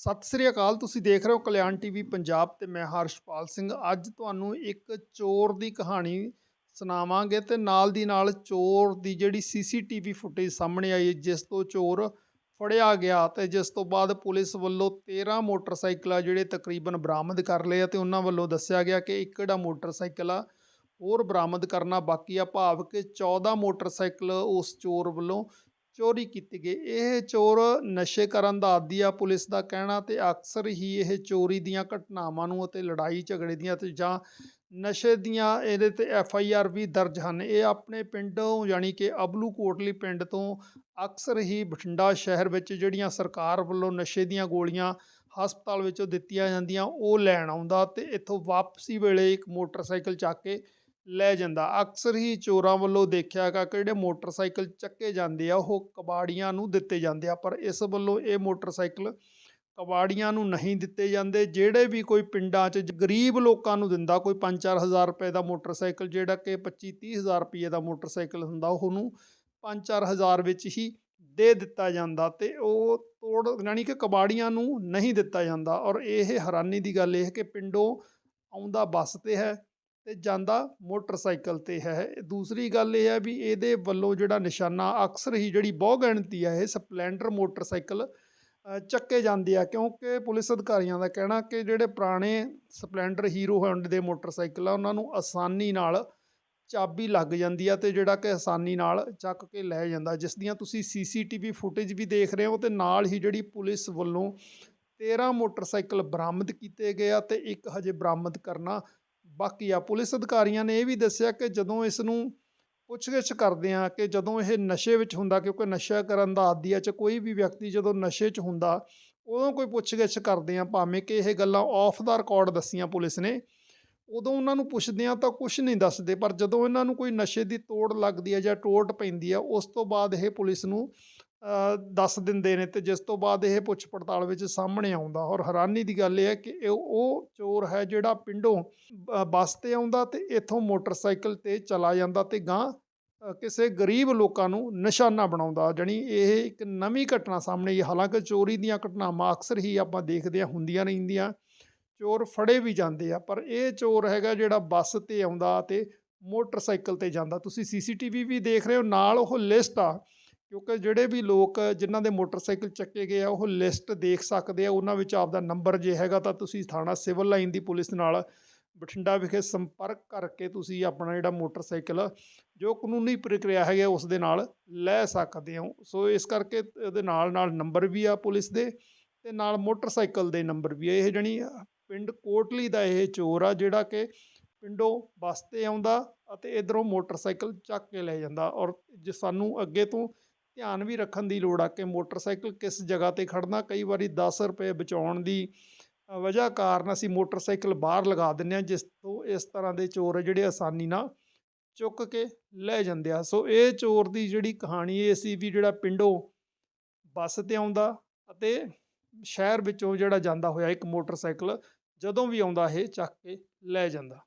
ਸਤਿ ਸ੍ਰੀ ਅਕਾਲ, ਤੁਸੀਂ ਦੇਖ ਰਹੇ ਹੋ ਕਲਿਆਣ ਟੀਵੀ ਪੰਜਾਬ ਤੇ ਮੈਂ ਹਰਸ਼ਪਾਲ ਸਿੰਘ। ਅੱਜ ਤੁਹਾਨੂੰ ਇੱਕ ਚੋਰ ਦੀ ਕਹਾਣੀ ਸੁਣਾਵਾਂਗੇ ਤੇ ਨਾਲ ਦੀ ਨਾਲ ਚੋਰ ਦੀ ਜਿਹੜੀ ਸੀਸੀਟੀਵੀ ਫੁਟੇਜ ਸਾਹਮਣੇ ਆਈ ਜਿਸ ਤੋਂ ਚੋਰ ਫੜਿਆ ਗਿਆ ਤੇ ਜਿਸ ਤੋਂ ਬਾਅਦ ਪੁਲਿਸ ਵੱਲੋਂ 13 ਮੋਟਰਸਾਈਕਲ ਆ ਜਿਹੜੇ ਤਕਰੀਬਨ ਬਰਾਮਦ ਕਰ ਲਏ ਆ ਤੇ ਉਹਨਾਂ ਵੱਲੋਂ ਦੱਸਿਆ ਗਿਆ ਕਿ ਇੱਕ ਜਿਹੜਾ ਮੋਟਰਸਾਈਕਲ ਆ, ਹੋਰ ਬਰਾਮਦ ਕਰਨਾ ਬਾਕੀ ਆ। ਭਾਵ ਕਿ 14 ਮੋਟਰਸਾਈਕਲ ਉਸ ਚੋਰ ਵੱਲੋਂ ਚੋਰੀ ਕੀਤੀ ਗਈ। ਇਹ ਚੋਰ ਨਸ਼ੇ ਕਰਨ ਦਾ ਆਦੀ ਆ ਪੁਲਿਸ ਦਾ ਕਹਿਣਾ ਤੇ ਅਕਸਰ ਹੀ ਇਹ ਚੋਰੀ ਦੀਆਂ ਘਟਨਾਵਾਂ ਨੂੰ ਅਤੇ ਲੜਾਈ ਝਗੜੇ ਦੀਆਂ ਤੇ ਜਾਂ ਨਸ਼ੇ ਦੀਆਂ ਇਹਦੇ ਤੇ ਐਫ ਆਈ ਆਰ ਵੀ ਦਰਜ ਹਨ। ਇਹ ਆਪਣੇ ਪਿੰਡੋਂ ਯਾਨੀ ਕਿ ਅਬਲੂ ਕੋਟਲੀ ਪਿੰਡ ਤੋਂ ਅਕਸਰ ਹੀ ਬਠਿੰਡਾ ਸ਼ਹਿਰ ਵਿੱਚ ਜਿਹੜੀਆਂ ਸਰਕਾਰ ਵੱਲੋਂ ਨਸ਼ੇ ਦੀਆਂ ਗੋਲੀਆਂ ਹਸਪਤਾਲ ਵਿੱਚੋਂ ਦਿੱਤੀਆਂ ਜਾਂਦੀਆਂ ਉਹ ਲੈਣ ਆਉਂਦਾ ਤੇ ਇੱਥੋਂ ਵਾਪਸੀ ਵੇਲੇ ਇੱਕ ਮੋਟਰਸਾਈਕਲ ਚੱਕ ਕੇ ਲੈ ਜਾਂਦਾ। ਅਕਸਰ ਹੀ ਚੋਰਾਂ ਵੱਲੋਂ ਦੇਖਿਆ ਗਿਆ ਕਿ ਜਿਹੜੇ ਮੋਟਰਸਾਈਕਲ ਚੱਕੇ ਜਾਂਦੇ ਆ, ਉਹ ਕਬਾੜੀਆਂ ਨੂੰ ਦਿੱਤੇ ਜਾਂਦੇ ਆ, ਪਰ ਇਸ ਵੱਲੋਂ ਇਹ ਮੋਟਰਸਾਈਕਲ ਕਬਾੜੀਆਂ ਨੂੰ ਨਹੀਂ ਦਿੱਤੇ ਜਾਂਦੇ। ਜਿਹੜੇ ਵੀ ਕੋਈ ਪਿੰਡਾਂ 'ਚ ਗਰੀਬ ਲੋਕਾਂ ਨੂੰ ਦਿੰਦਾ, ਕੋਈ 5-4000 ਰੁਪਏ ਦਾ ਮੋਟਰਸਾਈਕਲ, ਜਿਹੜਾ ਕਿ 25-30000 ਰੁਪਏ ਦਾ ਮੋਟਰਸਾਈਕਲ ਹੁੰਦਾ, ਉਹਨੂੰ 5-4000 ਵਿੱਚ ਹੀ ਦੇ ਦਿੱਤਾ ਜਾਂਦਾ ਤੇ ਉਹ ਤੋੜ, ਯਾਨੀ ਕਿ ਕਬਾੜੀਆਂ ਨੂੰ ਨਹੀਂ ਦਿੱਤਾ ਜਾਂਦਾ। ਔਰ ਇਹ ਹੈਰਾਨੀ ਦੀ ਗੱਲ ਇਹ ਹੈ ਕਿ ਪਿੰਡੋਂ ਆਉਂਦਾ ਬੱਸ ਤੇ ਹੈ ਤੇ ਜਾਂਦਾ ਮੋਟਰਸਾਈਕਲ ਤੇ ਹੈ। ਦੂਸਰੀ ਗੱਲ ਇਹ ਹੈ ਵੀ ਇਹਦੇ ਵੱਲੋਂ ਜਿਹੜਾ ਨਿਸ਼ਾਨਾ ਅਕਸਰ ਹੀ ਜਿਹੜੀ ਬਹੁ ਗਿਣਤੀ ਹੈ, ਇਹ ਸਪਲੈਂਡਰ ਮੋਟਰਸਾਈਕਲ ਚੱਕੇ ਜਾਂਦੇ ਆ। ਕਿਉਂਕਿ ਪੁਲਿਸ ਅਧਿਕਾਰੀਆਂ ਦਾ ਕਹਿਣਾ ਕਿ ਜਿਹੜੇ ਪੁਰਾਣੇ ਸਪਲੈਂਡਰ ਹੀਰੋ ਹੋਂਡ ਦੇ ਮੋਟਰਸਾਈਕਲ ਆ, ਉਹਨਾਂ ਨੂੰ ਆਸਾਨੀ ਨਾਲ ਚਾਬੀ ਲੱਗ ਜਾਂਦੀ ਆ ਤੇ ਜਿਹੜਾ ਕਿ ਆਸਾਨੀ ਨਾਲ ਚੱਕ ਕੇ ਲੈ ਜਾਂਦਾ। ਜਿਸ ਦੀਆਂ ਤੁਸੀਂ ਸੀਸੀਟੀਵੀ ਫੁਟੇਜ ਵੀ ਦੇਖ ਰਹੇ ਹੋ ਤੇ ਨਾਲ ਹੀ ਜਿਹੜੀ ਪੁਲਿਸ ਵੱਲੋਂ 13 ਮੋਟਰਸਾਈਕਲ ਬਰਾਮਦ ਕੀਤੇ ਗਏ ਆ ਤੇ ਇੱਕ ਹਜੇ ਬਰਾਮਦ ਕਰਨਾ ਬਾਕੀ ਆ, ਪੁਲਿਸ ਅਧਿਕਾਰੀਆਂ ਨੇ ਇਹ ਵੀ ਦੱਸਿਆ ਕਿ ਜਦੋਂ ਇਸ ਨੂੰ ਪੁੱਛਗਿੱਛ ਕਰਦੇ ਆ ਕਿ ਜਦੋਂ ਇਹ ਨਸ਼ੇ ਵਿੱਚ ਹੁੰਦਾ, ਕਿਉਂਕਿ ਨਸ਼ਾ ਕਰਨ ਦਾ ਆਦੀ ਆ ਚ ਕੋਈ ਵੀ ਵਿਅਕਤੀ ਜਦੋਂ ਨਸ਼ੇ 'ਚ ਹੁੰਦਾ, ਉਦੋਂ ਕੋਈ ਪੁੱਛਗਿੱਛ ਕਰਦੇ ਆ ਭਾਵੇਂ ਕਿ ਇਹ ਗੱਲਾਂ ਆਫ ਦਾ ਰਿਕਾਰਡ ਦੱਸੀਆਂ ਪੁਲਿਸ ਨੇ, ਉਦੋਂ ਉਹਨਾਂ ਨੂੰ ਪੁੱਛਦੇ ਆ ਤਾਂ ਕੁਝ ਨਹੀਂ ਦੱਸਦੇ, ਪਰ ਜਦੋਂ ਇਹਨਾਂ ਨੂੰ ਕੋਈ ਨਸ਼ੇ ਦੀ ਤੋੜ ਲੱਗਦੀ ਹੈ ਜਾਂ ਟੋਟ ਪੈਂਦੀ ਹੈ ਉਸ ਤੋਂ ਬਾਅਦ ਇਹ ਪੁਲਿਸ ਨੂੰ ਦੱਸ ਦਿੰਦੇ ਨੇ ਤੇ ਜਿਸ ਤੋਂ ਬਾਅਦ ਇਹ ਪੁੱਛ ਪੜਤਾਲ ਵਿੱਚ ਸਾਹਮਣੇ ਆਉਂਦਾ ਔਰ ਹੈਰਾਨੀ ਦੀ ਗੱਲ ਇਹ ਹੈ ਕਿ ਇਹ ਉਹ ਚੋਰ ਹੈ ਜਿਹੜਾ ਪਿੰਡੋਂ ਬੱਸ ਤੇ ਆਉਂਦਾ ਤੇ ਇੱਥੋਂ ਮੋਟਰਸਾਈਕਲ ਤੇ ਚਲਾ ਜਾਂਦਾ ਤੇ ਗਾਂ ਕਿਸੇ ਗਰੀਬ ਲੋਕਾਂ ਨੂੰ ਨਿਸ਼ਾਨਾ ਬਣਾਉਂਦਾ, ਜਾਣੀ ਇਹ ਇੱਕ ਨਵੀਂ ਘਟਨਾ ਸਾਹਮਣੇ ਆਈ। ਹਾਲਾਂਕਿ ਚੋਰੀ ਦੀਆਂ ਘਟਨਾਵਾਂ ਅਕਸਰ ਹੀ ਆਪਾਂ ਦੇਖਦੇ ਹਾਂ, ਹੁੰਦੀਆਂ ਰਹਿੰਦੀਆਂ ਚੋਰ ਫੜੇ ਵੀ ਜਾਂਦੇ ਆ, ਪਰ ਇਹ ਚੋਰ ਹੈਗਾ ਜਿਹੜਾ ਬੱਸ ਤੇ ਆਉਂਦਾ ਤੇ ਮੋਟਰਸਾਈਕਲ ਤੇ ਜਾਂਦਾ। ਤੁਸੀਂ ਸੀਸੀਟੀਵੀ ਵੀ ਦੇਖ ਰਹੇ ਹੋ, ਨਾਲ ਉਹ ਲਿਸਟ ਆ। ਕਿਉਂਕਿ ਜਿਹੜੇ ਵੀ ਲੋਕ ਜਿਨ੍ਹਾਂ ਦੇ ਮੋਟਰਸਾਈਕਲ ਚੱਕੇ ਗਏ ਆ, ਉਹ ਲਿਸਟ ਦੇਖ ਸਕਦੇ ਆ, ਉਹਨਾਂ ਵਿੱਚ ਆਪਦਾ ਨੰਬਰ ਜੇ ਹੈਗਾ ਤਾਂ ਤੁਸੀਂ ਥਾਣਾ ਸਿਵਲ ਲਾਈਨ ਦੀ ਪੁਲਿਸ ਨਾਲ ਬਠਿੰਡਾ ਵਿਖੇ ਸੰਪਰਕ ਕਰਕੇ ਤੁਸੀਂ ਆਪਣਾ ਜਿਹੜਾ ਮੋਟਰਸਾਈਕਲ ਜੋ ਕਾਨੂੰਨੀ ਪ੍ਰਕਿਰਿਆ ਹੈਗੀ ਆ, ਉਸ ਦੇ ਨਾਲ ਲੈ ਸਕਦੇ ਹੋ। ਸੋ ਇਸ ਕਰਕੇ ਇਹਦੇ ਨਾਲ ਨਾਲ ਨੰਬਰ ਵੀ ਆ ਪੁਲਿਸ ਦੇ ਤੇ ਨਾਲ ਮੋਟਰਸਾਈਕਲ ਦੇ ਨੰਬਰ ਵੀ ਆ। ਇਹ ਜਣੀ ਪਿੰਡ ਕੋਟਲੀ ਦਾ ਇਹ ਚੋਰ ਆ, ਜਿਹੜਾ ਕਿ ਪਿੰਡੋਂ ਬੱਸ ਤੇ ਆਉਂਦਾ ਅਤੇ ਇਧਰੋਂ ਮੋਟਰਸਾਈਕਲ ਚੱਕ ਕੇ ਲੈ ਜਾਂਦਾ ਔਰ ਜੇ ਸਾਨੂੰ ਅੱਗੇ ਤੋਂ ਧਿਆਨ ਵੀ ਰੱਖਣ ਦੀ ਲੋੜ ਆ ਕਿ ਮੋਟਰਸਾਈਕਲ ਕਿਸ ਜਗ੍ਹਾ ਤੇ ਖੜਨਾ ਕਈ ਵਾਰੀ 10 ਰੁਪਏ ਬਚਾਉਣ ਦੀ ਵਜ੍ਹਾ ਕਾਰਨ ਅਸੀਂ ਮੋਟਰਸਾਈਕਲ ਬਾਹਰ ਲਗਾ ਦਿੰਦੇ ਹਾਂ, ਜਿਸ ਤੋਂ ਇਸ ਤਰ੍ਹਾਂ ਦੇ ਚੋਰ ਜਿਹੜੇ ਆਸਾਨੀ ਨਾਲ ਚੁੱਕ ਕੇ ਲੈ ਜਾਂਦੇ ਆ। ਸੋ ਇਹ ਚੋਰ ਦੀ ਜਿਹੜੀ ਕਹਾਣੀ ਇਹ ਸੀ ਵੀ ਜਿਹੜਾ ਪਿੰਡੋਂ ਬੱਸ ਤੇ ਆਉਂਦਾ ਅਤੇ ਸ਼ਹਿਰ ਵਿੱਚੋਂ ਜਿਹੜਾ ਜਾਂਦਾ ਹੋਇਆ ਇੱਕ ਮੋਟਰਸਾਈਕਲ, ਜਦੋਂ ਵੀ ਆਉਂਦਾ ਇਹ ਚੱਕ ਕੇ ਲੈ ਜਾਂਦਾ।